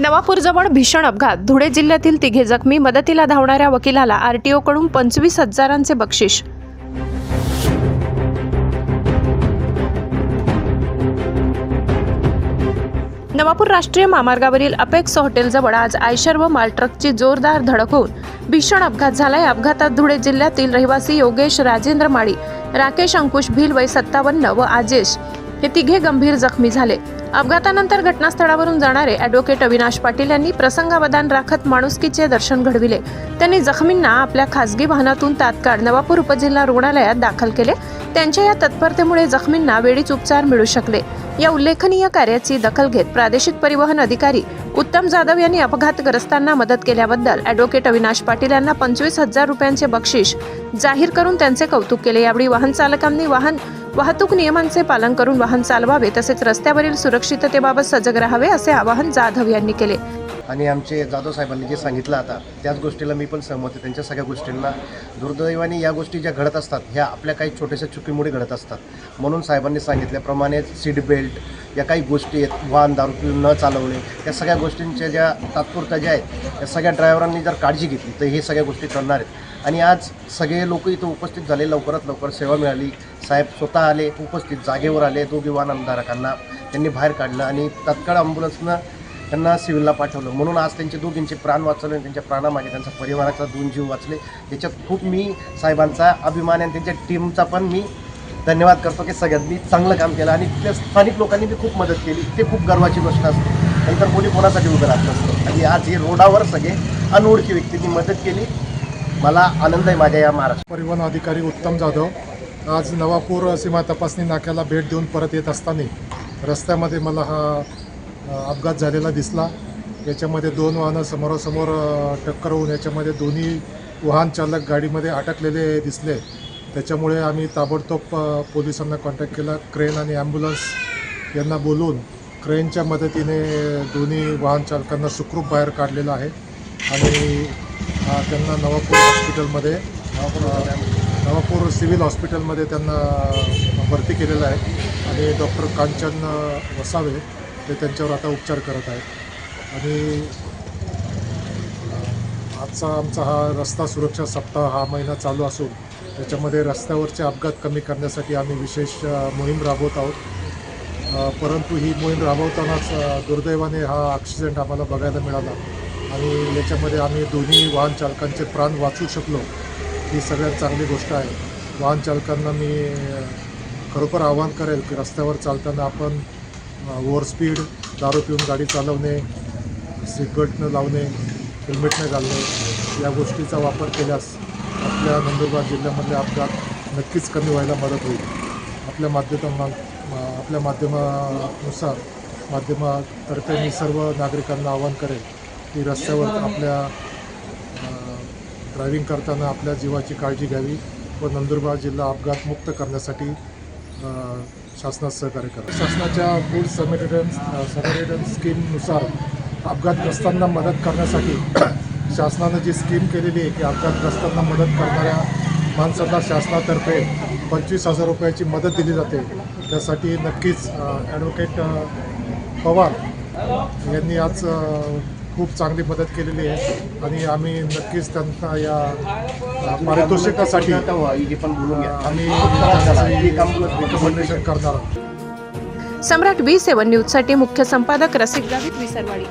नवापूरजवळ भीषण अपघात. धुळे जिल्ह्यातील तिघे जखमी मदतीला धावणाऱ्या वकिलाला आरटीओकडून पंचवीस हजारांचे बक्षीस. नवापूर राष्ट्रीय महामार्गावरील अपेक्स हॉटेलजवळ आज आयशर व मालट्रकची जोरदार धडक होऊन भीषण अपघात झाला या अपघातात धुळे जिल्ह्यातील रहिवासी योगेश राजेंद्र माळी राकेश अंकुश भिल वय सत्तावन्न व आजेश हे तिघे गंभीर जखमी झाले. अपघातानंतर घटनास्थळावरून जाणारे ॲडव्होकेट अविनाश पाटील यांनी प्रसंगावधान राखत माणुसकीचे दर्शन घडविले. त्यांनी जखमींना आपल्या खासगी वाहनातून तात्काळ नवापूर उपजिल्हा रुग्णालयात दाखल केले. त्यांच्या या तत्परतेमुळे जखमींना वेळीच उपचार मिळू शकले. या उल्लेखनीय कार्याची दखल घेत प्रादेशिक परिवहन अधिकारी उत्तम जाधव यांनी अपघातग्रस्तांना मदत केल्याबद्दल ॲडव्होकेट अविनाश पाटील यांना पंचवीस हजार रुपयांचे बक्षीस जाहीर करून त्यांचे कौतुक केले. यावेळी वाहन चालकांनी वाहन वाहतूक नियमांचे पालन करून वाहन चालवावे तसेच रस्त्यावरील सुरक्षिततेबाबत सजग राहावे असे आवाहन जाधव यांनी केले. आणि आमचे जाधव साहेबांनी जे सांगितलं आता त्याच गोष्टीला मी पण सहमत आहे. त्यांच्या सगळ्या गोष्टींना दुर्दैवाने या गोष्टी ज्या घडत असतात ह्या आपल्या काही छोट्याशा चुकीमुळे घडत असतात. म्हणून साहेबांनी सांगितल्याप्रमाणे सीट बेल्ट या काही गोष्टी आहेत वाहन दारू पिऊन न चालवणे या सगळ्या गोष्टींच्या ज्या तात्पुरत्या ज्या आहेत या सगळ्या ड्रायव्हरांनी जर काळजी घेतली तर हे सगळ्या गोष्टी करणार आहेत. आणि आज सगळे लोक इथं उपस्थित झाले लवकरात लवकर सेवा मिळाली. साहेब स्वतः आले उपस्थित जागेवर आले दोघी आमदारकांना त्यांनी बाहेर काढलं आणि तत्काळ ॲम्ब्युलन्सनं त्यांना सिव्हिलला पाठवलं. म्हणून आज त्यांचे दोघींचे प्राण वाचवले आणि त्यांच्या प्राणामागे त्यांचा परिवाराचा दोन जीव वाचले. याच्यात खूप मी साहेबांचा अभिमान आणि त्यांच्या टीमचा पण मी धन्यवाद करतो की सगळ्यांनी चांगलं काम केलं आणि तिथल्या स्थानिक लोकांनी बी खूप मदत केली. ते खूप गर्वाची गोष्ट असते. नंतर कोणी कोणासाठी उभं राहत नसतं. आणि आज हे रोडावर सगळे अनोळखी व्यक्तींनी मदत केली. मला आनंद आहे माझ्या या महाराष्ट्र परिवहन अधिकारी उत्तम जाधव आज नवापूर सीमा तपासणी नाक्याला भेट देऊन परत येत असताना रस्त्यामध्ये मला हा अपघात झालेला दिसला. याच्यामध्ये दोन वाहनं समोरासमोर टक्कर होऊन याच्यामध्ये दोन्ही वाहन चालक गाडीमध्ये अटकलेले दिसले. त्याच्यामुळे आम्ही ताबडतोब पोलिसांना कॉन्टॅक्ट केला. क्रेन आणि ॲम्ब्युलन्स यांना बोलवून क्रेनच्या मदतीने दोन्ही वाहन चालकांना सुखरूप बाहेर काढलेलं आहे. आणि त्यांना नवापूर हॉस्पिटलमध्ये नवापूर सिव्हिल हॉस्पिटलमध्ये त्यांना भरती केलेलं आहे. आणि डॉक्टर कांचन वसावे ते त्यांच्यावर आता उपचार करत आहेत. आणि आजचा आमचा हा रस्ता सुरक्षा सप्ताह हा महिना चालू असून त्याच्यामध्ये रस्त्यावरचे अपघात कमी करण्यासाठी आम्ही विशेष मोहीम राबवत आहोत. परंतु ही मोहीम राबवतानाच दुर्दैवाने हा ॲक्सिडेंट आम्हाला बघायला मिळाला. आणि याच्यामध्ये आम्ही दोन्ही वाहन चालकांचे प्राण वाचू शकलो. ही सगळ्यात चांगली गोष्ट आहे. वाहन चालकांना मी खरोखर आवाहन करेल की रस्त्यावर चालताना आपण ओव्हर स्पीड दारू पिऊन गाडी चालवणे सीटबेल्ट न लावणे हेल्मेट न घालणे या गोष्टीचा वापर केल्यास आपल्या नंदुरबार जिल्ह्यामधले अपघात नक्कीच कमी व्हायला मदत होईल. आपल्या माध्यमा आपल्या माध्यमानुसार माध्यमातर्फे मी सर्व नागरिकांना आवाहन करेल की रस्त्यावर आपल्या ड्रायव्हिंग करताना आपल्या जीवाची काळजी घ्यावी व नंदुरबार जिल्हा अपघातमुक्त करण्यासाठी शासनात सहकार्य करा. शासनाच्या फूड समेटेडन्स समेटेडन्स स्कीमनुसार अपघातग्रस्तांना मदत करण्यासाठी शासनानं जी स्कीम केलेली आहे की अपघातग्रस्तांना मदत करणाऱ्या माणसांना शासनातर्फे पंचवीस हजार रुपयाची मदत दिली जाते. त्यासाठी नक्कीच ॲडव्होकेट पवार यांनी आज खूप चांगली मदत केलेली आहे. आणि आम्ही नक्कीच त्यांना या पारितोषिकासाठी आम्ही रिकमेंडेशन करणार आहोत. सम्राट बी सेवन न्यूजसाठी मुख्य संपादक रसिक गावित विसरवाडी.